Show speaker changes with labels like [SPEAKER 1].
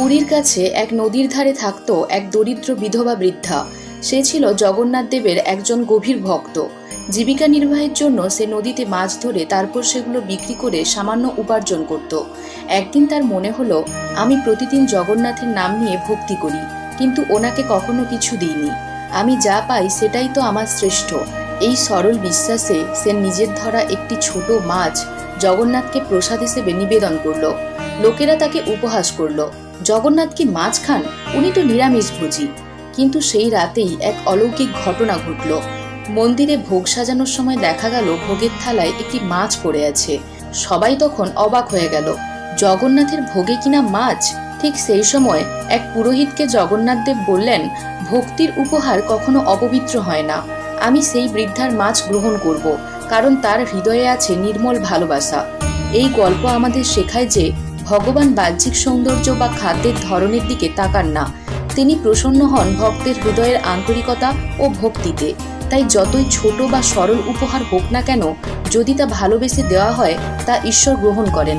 [SPEAKER 1] পুরীর কাছে এক নদীর ধারে থাকতো এক দরিদ্র বিধবা বৃদ্ধা। সে ছিল জগন্নাথ দেবের একজন গভীর ভক্ত। জীবিকা নির্বাহের জন্য সে নদীতে মাছ ধরে তারপর সেগুলো বিক্রি করে সামান্য উপার্জন করত। একদিন তার মনে হলো, আমি প্রতিদিন জগন্নাথের নাম নিয়ে ভক্তি করি, কিন্তু ওনাকে কখনো কিছু দিইনি। আমি যা পাই সেটাই তো আমার শ্রেষ্ঠ। এই সরল বিশ্বাসে সে নিজের ধরা একটি ছোট মাছ জগন্নাথকে প্রসাদ হিসেবে নিবেদন করল। লোকেরা তাকে উপহাস করল। জগন্নাথ কি মাছ খান উনি তো নিরামিষভোজী কিন্তু সেই রাতেই এক অলৌকিক ঘটনা ঘটল। মন্দিরে ভোগ সাজানোর সময় দেখা গেল, ভোগের থালায় একটি মাছ পড়ে আছে। সবাই তখন অবাক হয়ে গেল, জগন্নাথের ভোগে কিনা মাছ? ঠিক সেই সময় এক পুরোহিতকে জগন্নাথ দেব বললেন, ভক্তির উপহার কখনো অপবিত্র হয় না। আমি সেই বৃদ্ধার মাছ গ্রহণ করব, কারণ তার হৃদয়ে আছে নির্মল ভালোবাসা। এই গল্প আমাদের শেখায় যে ভগবান বাহ্যিক সৌন্দর্য বা খাদ্যের ধরনের দিকে তাকান না। তিনি প্রসন্ন হন ভক্তের হৃদয়ের আন্তরিকতা ও ভক্তিতে। তাই যতই ছোট বা সরল উপহার হোক না কেন, যদি তা ভালোবেসে দেওয়া হয়, তা ঈশ্বর গ্রহণ করেন।